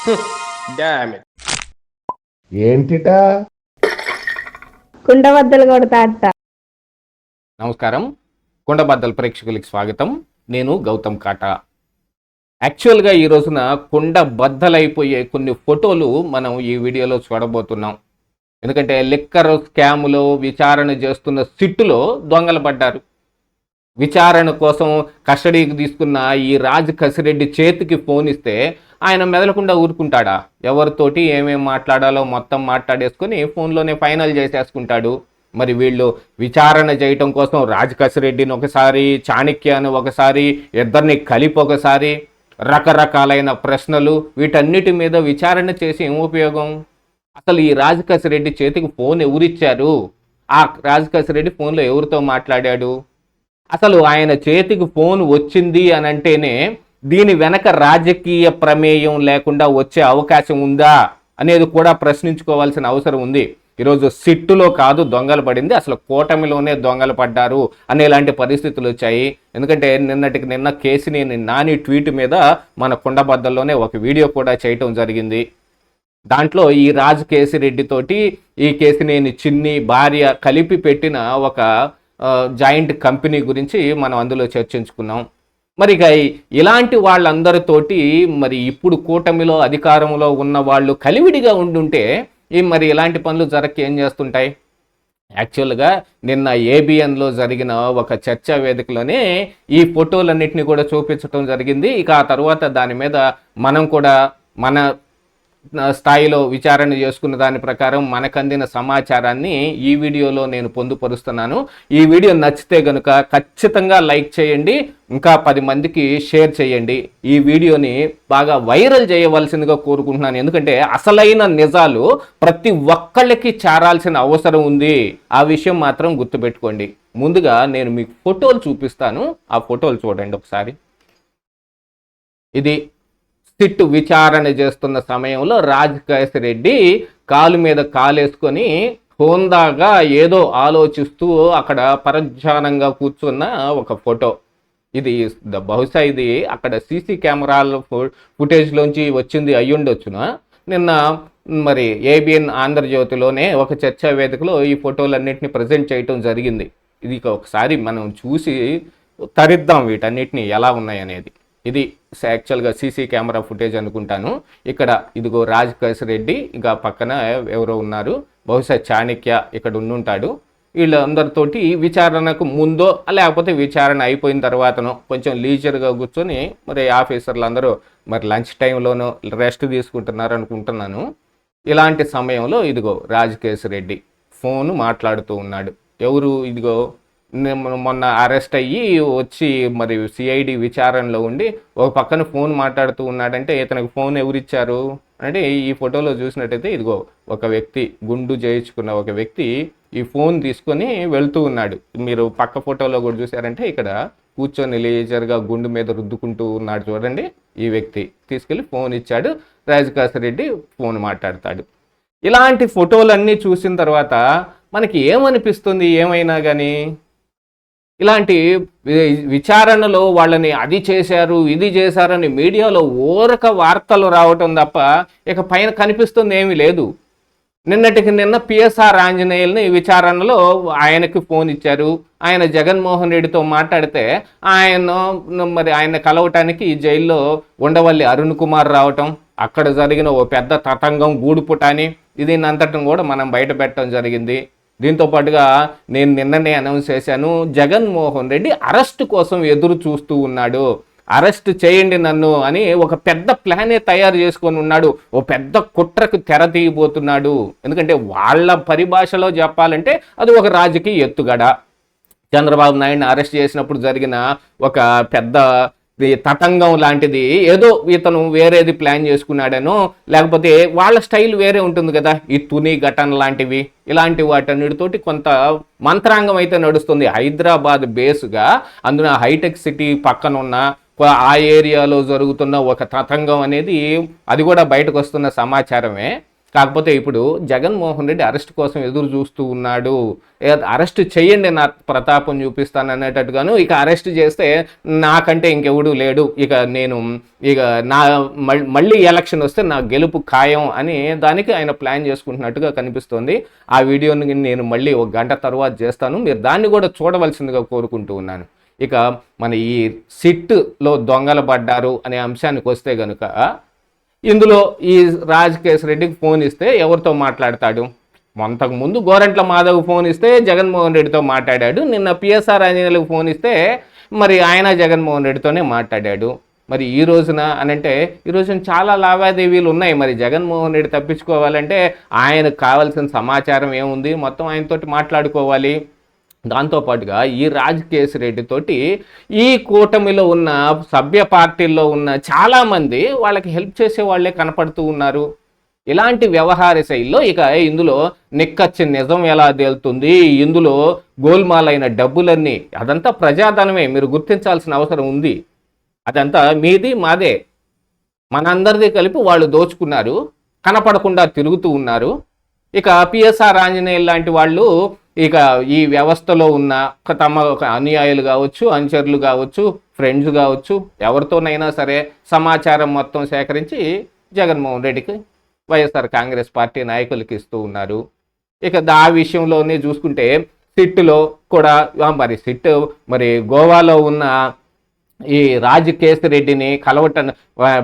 ఏంటిటా? కుండబద్దలు కొడతా అట్ట నమస్కారం. కుండబద్దల ప్రేక్షకులకి స్వాగతం. నేను గౌతమ్ కాటా. యాక్చువల్గా ఈ రోజున కుండ బద్దలైపోయే కొన్ని ఫోటోలు మనం ఈ వీడియోలో చూడబోతున్నాం. ఎందుకంటే లిక్కర్ స్కాములో విచారణ చేస్తున్న సిట్టులో దొంగలు పడ్డారు. విచారణ కోసం కస్టడీకి తీసుకున్న ఈ రాజ్ కసిరెడ్డి చేతికి ఫోన్ ఇస్తే ఆయన మెదలకుండా ఊరుకుంటాడా? ఎవరితోటి ఏమేమి మాట్లాడాలో మొత్తం మాట్లాడేసుకొని ఫోన్లోనే ఫైనల్ చేసేసుకుంటాడు. మరి వీళ్ళు విచారణ చేయటం కోసం రాజకసిరెడ్డిని ఒకసారి చాణక్యను ఒకసారి ఇద్దరిని కలిపి ఒకసారి రకరకాలైన ప్రశ్నలు వీటన్నిటి మీద విచారణ చేసి ఏం ఉపయోగం? అసలు ఈ రాజకసిరెడ్డి చేతికి ఫోన్ ఎవరిచ్చారు? ఆ రాజకసిరెడ్డి ఫోన్లో ఎవరితో మాట్లాడాడు? అసలు ఆయన చేతికి ఫోన్ వచ్చింది అని అంటేనే దీని వెనక రాజకీయ ప్రమేయం లేకుండా వచ్చే అవకాశం ఉందా అనేది కూడా ప్రశ్నించుకోవాల్సిన అవసరం ఉంది. ఈరోజు సిట్టులో కాదు దొంగలు పడింది. అసలు కూటమిలోనే దొంగలు పడ్డారు అనేలాంటి పరిస్థితులు వచ్చాయి. ఎందుకంటే నిన్నటికి నిన్న కేసినేని నాని ట్వీట్ మీద మన కుండబద్దల్లోనే ఒక వీడియో కూడా చేయటం జరిగింది. దాంట్లో ఈ రాజు కేసిరెడ్డితోటి ఈ కేసినేని చిన్ని భార్య కలిపి పెట్టిన ఒక జాయింట్ కంపెనీ గురించి మనం అందులో చర్చించుకున్నాం. మరి ఇక ఇలాంటి వాళ్ళందరితోటి మరి ఇప్పుడు కూటమిలో అధికారంలో ఉన్న వాళ్ళు కలివిడిగా ఉండుంటే ఈ మరి ఇలాంటి పనులు జరక్కి ఏం చేస్తుంటాయి? యాక్చువల్గా నిన్న ఏబిఎన్లో జరిగిన ఒక చర్చా వేదికలోనే ఈ ఫోటోలన్నింటినీ కూడా చూపించడం జరిగింది. ఇక ఆ తర్వాత దాని మీద మనం కూడా మన స్థాయిలో విచారణ చేసుకున్న దాని ప్రకారం మనకు అందిన సమాచారాన్ని ఈ వీడియోలో నేను పొందుపరుస్తున్నాను. ఈ వీడియో నచ్చితే గనుక ఖచ్చితంగా లైక్ చేయండి ఇంకా పది మందికి షేర్ చేయండి. ఈ వీడియోని బాగా వైరల్ చేయవలసిందిగా కోరుకుంటున్నాను. ఎందుకంటే అసలైన నిజాలు ప్రతి ఒక్కళ్ళకి చేరాల్సిన అవసరం ఉంది. ఆ విషయం మాత్రం గుర్తుపెట్టుకోండి. ముందుగా నేను మీకు ఫోటోలు చూపిస్తాను. ఆ ఫోటోలు చూడండి ఒకసారి. ఇది సిట్టు విచారణ చేస్తున్న సమయంలో రాజ్ రెడ్డి కాలు మీద కాలేసుకొని హోందాగా ఏదో ఆలోచిస్తూ అక్కడ పరధ్యానంగా కూర్చున్న ఒక ఫోటో. ఇది ద- బహుశా ఇది అక్కడ సీసీ కెమెరాల ఫుటేజ్లోంచి వచ్చింది అయ్యుండొచ్చున? నిన్న మరి ఏబిఎన్ ఆంధ్రజ్యోతిలోనే ఒక చర్చా వేదికలో ఈ ఫోటోలన్నింటినీ ప్రజెంట్ చేయటం జరిగింది. ఇది ఒకసారి మనం చూసి తరిద్దాం వీటన్నిటిని ఎలా ఉన్నాయి అనేది ఇది యాక్చువల్గా సీసీ కెమెరా ఫుటేజ్ అనుకుంటాను. ఇక్కడ ఇదిగో రాజ్ రెడ్డి ఇంకా పక్కన ఎవరో ఉన్నారు. బహుశా చాణక్య ఇక్కడ ఉండుంటాడు. వీళ్ళందరితోటి విచారణకు ముందో లేకపోతే విచారణ అయిపోయిన తర్వాతనో కొంచెం లీజర్గా కూర్చొని మరి ఆఫీసర్లు అందరూ మరి లంచ్ టైంలోనో రెస్ట్ తీసుకుంటున్నారు అనుకుంటున్నాను. ఇలాంటి సమయంలో ఇదిగో రెడ్డి ఫోన్ మాట్లాడుతూ ఉన్నాడు. ఎవరు ఇదిగో మొన్న అరెస్ట్ అయ్యి వచ్చి మరి సిఐడి విచారణలో ఉండి ఒక పక్కన ఫోన్ మాట్లాడుతూ ఉన్నాడంటే ఇతనికి ఫోన్ ఎవరిచ్చారు? అంటే ఈ ఫోటోలో చూసినట్టయితే ఇదిగో ఒక వ్యక్తి గుండు చేయించుకున్న ఒక వ్యక్తి ఈ ఫోన్ తీసుకొని వెళ్తూ ఉన్నాడు. మీరు పక్క ఫోటోలో కూడా చూసారంటే ఇక్కడ కూర్చొని లేజర్గా గుండు మీద రుద్దుకుంటూ ఉన్నాడు చూడండి ఈ వ్యక్తి. తీసుకెళ్ళి ఫోన్ ఇచ్చాడు. రెడ్డి ఫోన్ మాట్లాడతాడు. ఇలాంటి ఫోటోలన్నీ చూసిన తర్వాత మనకి ఏమనిపిస్తుంది? ఏమైనా కానీ ఇలాంటి విచారణలో వాళ్ళని అది చేశారు ఇది చేశారని మీడియాలో ఊరక వార్తలు రావటం తప్ప ఇక పైన కనిపిస్తుంది ఏమీ లేదు. నిన్నటికి నిన్న పిఎస్ఆర్ ఆంజనేయుల్ని విచారణలో ఆయనకి ఫోన్ ఇచ్చారు. ఆయన జగన్మోహన్ రెడ్డితో మాట్లాడితే ఆయన మరి ఆయన కలవటానికి ఈ జైల్లో ఉండవల్లి అరుణ్ కుమార్ రావటం అక్కడ జరిగిన ఓ పెద్ద తతంగం గూడుపుటాని ఇది అంతటం కూడా మనం బయట పెట్టడం జరిగింది. దీంతో పాటుగా నేను నిన్ననే అనౌన్స్ చేశాను జగన్మోహన్ రెడ్డి అరెస్ట్ కోసం ఎదురు చూస్తూ ఉన్నాడు. అరెస్ట్ చేయండి నన్ను అని ఒక పెద్ద ప్లానే తయారు చేసుకొని ఉన్నాడు. ఓ పెద్ద కుట్రకు తెర తీయబోతున్నాడు. ఎందుకంటే వాళ్ళ పరిభాషలో చెప్పాలంటే అది ఒక రాజకీయ ఎత్తుగడ. చంద్రబాబు నాయుడిని అరెస్ట్ చేసినప్పుడు జరిగిన ఒక పెద్ద తతంగం లాంటిది. ఏదో ఇతను వేరేది ప్లాన్ చేసుకున్నాడనో లేకపోతే వాళ్ళ స్టైల్ వేరే ఉంటుంది కదా. ఈ తుని ఘటన లాంటివి ఇలాంటి వాటన్నిటితోటి కొంత మంత్రాంగం అయితే నడుస్తుంది. హైదరాబాద్ బేస్గా అందున హైటెక్ సిటీ పక్కన ఉన్న ఆ ఏరియాలో జరుగుతున్న ఒక తతంగం అనేది అది కూడా బయటకు వస్తున్న సమాచారమే. కాకపోతే ఇప్పుడు జగన్మోహన్ రెడ్డి అరెస్ట్ కోసం ఎదురు చూస్తూ ఉన్నాడు. అరెస్ట్ చేయండి నా ప్రతాపం చూపిస్తాను అనేటట్టుగాను ఇక అరెస్ట్ చేస్తే నాకంటే ఇంకెవడు లేడు. ఇక నేను ఇక నా మళ్ళీ ఎలక్షన్ వస్తే నా గెలుపు ఖాయం అని దానికి ఆయన ప్లాన్ చేసుకుంటున్నట్టుగా కనిపిస్తోంది. ఆ వీడియోని నేను మళ్ళీ ఒక గంట తర్వాత చేస్తాను. మీరు దాన్ని కూడా చూడవలసిందిగా కోరుకుంటూ ఉన్నాను. ఇక మన ఈ సిట్లో దొంగలు పడ్డారు అనే అంశానికి వస్తే కనుక ఇందులో ఈ రాజకేష్ రెడ్డికి ఫోన్ ఇస్తే ఎవరితో మాట్లాడతాడు? అంతకు ముందు గోరంట్ల మాధవ్ ఫోన్ ఇస్తే జగన్మోహన్ రెడ్డితో మాట్లాడాడు. నిన్న పిఎస్ఆర్ ఆంజనేయులకు ఫోన్ ఇస్తే మరి ఆయన జగన్మోహన్ రెడ్డితోనే మాట్లాడాడు. మరి ఈ రోజున అనంటే ఈ రోజున చాలా లావాదేవీలు ఉన్నాయి. మరి జగన్మోహన్ రెడ్డి తప్పించుకోవాలంటే ఆయనకు కావాల్సిన సమాచారం ఏముంది? మొత్తం ఆయనతోటి మాట్లాడుకోవాలి. దాంతోపాటుగా ఈ రాజకేశ్ రెడ్డితోటి ఈ కూటమిలో ఉన్న సభ్య పార్టీల్లో ఉన్న చాలామంది వాళ్ళకి హెల్ప్ చేసే వాళ్ళే కనపడుతూ ఉన్నారు. ఇలాంటి వ్యవహార శైలిలో ఇక ఇందులో నిక్కచ్చి నిజం ఎలా తేలుతుంది? ఇందులో గోల్మాలైన డబ్బులన్నీ అదంతా ప్రజాధనమే మీరు గుర్తించాల్సిన అవసరం ఉంది. అదంతా మీది మాదే. మనందరిది కలిపి వాళ్ళు దోచుకున్నారు కనపడకుండా తిరుగుతూ ఉన్నారు. ఇక పిఎస్ఆర్ ఆంజనేయులు లాంటి వాళ్ళు ఇక ఈ వ్యవస్థలో ఉన్న ఒక తమ ఒక అనుయాయులు కావచ్చు అనుచరులు కావచ్చు ఫ్రెండ్స్ కావచ్చు ఎవరితోనైనా సరే సమాచారం మొత్తం సేకరించి జగన్మోహన్ రెడ్డికి వైఎస్ఆర్ కాంగ్రెస్ పార్టీ నాయకులకి ఇస్తూ ఉన్నారు. ఇక దా విషయంలోనే చూసుకుంటే సిట్టులో కూడా మరి సిట్ మరి గోవాలో ఉన్న ఈ రాజకేశ్ రెడ్డిని కలవట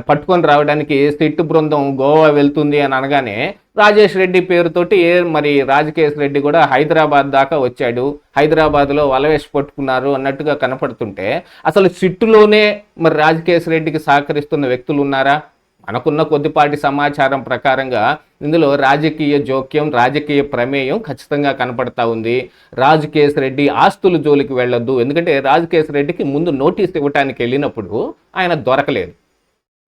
పట్టుకొని రావడానికి సిట్టు బృందం గోవా వెళ్తుంది అని అనగానే రాజేష్ రెడ్డి పేరుతోటి మరి రాజకేష్ రెడ్డి కూడా హైదరాబాద్ దాకా వచ్చాడు. హైదరాబాద్లో వలవేసి పట్టుకున్నారు అన్నట్టుగా కనపడుతుంటే అసలు సిట్టులోనే మరి రాజకేష్ రెడ్డికి సహకరిస్తున్న వ్యక్తులు ఉన్నారా? మనకున్న కొద్దిపాటి సమాచారం ప్రకారంగా ఇందులో రాజకీయ జోక్యం రాజకీయ ప్రమేయం ఖచ్చితంగా కనపడతా ఉంది. రాజకేశ్ రెడ్డి ఆస్తుల జోలికి వెళ్ళొద్దు. ఎందుకంటే రాజకేశ్ రెడ్డికి ముందు నోటీస్ ఇవ్వటానికి వెళ్ళినప్పుడు ఆయన దొరకలేదు.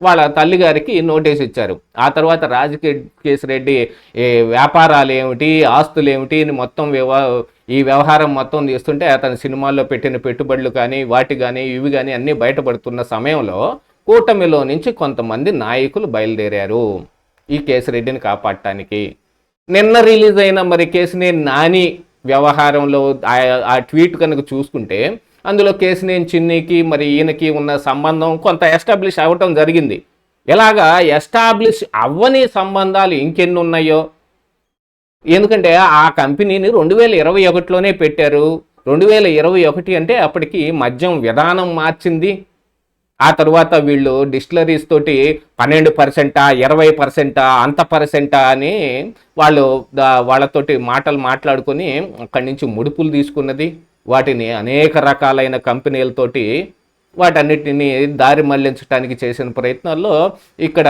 వాళ్ళ తల్లిగారికి నోటీస్ ఇచ్చారు. ఆ తర్వాత రాజకేశ్ రెడ్డి వ్యాపారాలు ఏమిటి ఆస్తులు ఏమిటి అని మొత్తం వ్యవ ఈ వ్యవహారం మొత్తం తీస్తుంటే అతని సినిమాల్లో పెట్టిన పెట్టుబడులు కానీ వాటి కానీ ఇవి కానీ అన్నీ బయటపడుతున్న సమయంలో కూటమిలో నుంచి కొంతమంది నాయకులు బయలుదేరారు ఈ కేసిరెడ్డిని కాపాడటానికి. నిన్న రిలీజ్ అయిన మరి కేసుని నాని వ్యవహారంలో ఆ ట్వీట్ కనుక చూసుకుంటే అందులో కేసినేని చిన్నికి మరి ఈయనకి ఉన్న సంబంధం కొంత ఎస్టాబ్లిష్ అవ్వటం జరిగింది. ఇలాగా ఎస్టాబ్లిష్ అవ్వని సంబంధాలు ఇంకెన్ని ఉన్నాయో? ఎందుకంటే ఆ కంపెనీని రెండు వేల ఇరవై ఒకటిలోనే పెట్టారు. రెండు వేల ఇరవై ఒకటి అంటే అప్పటికి మద్యం విధానం మార్చింది. ఆ తర్వాత వీళ్ళు డిస్టిలరీస్ తోటి పన్నెండు పర్సెంటా ఇరవై పర్సెంటా అంత పర్సెంటా అని వాళ్ళు వాళ్ళతోటి మాటలు మాట్లాడుకొని అక్కడి నుంచి ముడుపులు తీసుకున్నది. వాటిని అనేక రకాలైన కంపెనీలతోటి వాటన్నిటిని దారి మళ్ళించడానికి చేసిన ప్రయత్నాల్లో ఇక్కడ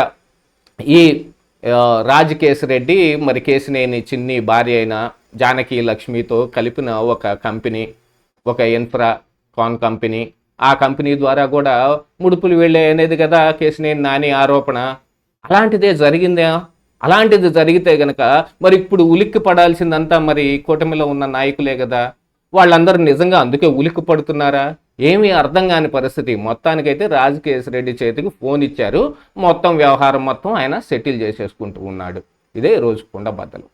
ఈ రాజకేశ్ రెడ్డి మరి కేసినేని చిన్ని భార్య అయిన జానకి లక్ష్మితో కలిపిన ఒక కంపెనీ ఒక ఇన్ఫ్రా కాన్ కంపెనీ. ఆ కంపెనీ ద్వారా కూడా ముడుపులు వెళ్ళే అనేది కదా కేసినేని నాని ఆరోపణ. అలాంటిదే జరిగిందా? అలాంటిది జరిగితే గనక మరి ఇప్పుడు ఉలిక్కి పడాల్సిందంతా మరి కూటమిలో ఉన్న నాయకులే కదా. వాళ్ళందరూ నిజంగా అందుకే ఉలిక్కి పడుతున్నారా ఏమీ అర్థం కాని పరిస్థితి. మొత్తానికైతే రాజకేశ్ రెడ్డి చేతికి ఫోన్ ఇచ్చారు. మొత్తం వ్యవహారం మొత్తం ఆయన సెటిల్ చేసేసుకుంటూ ఉన్నాడు. ఇదే రోజు కుండబద్దలు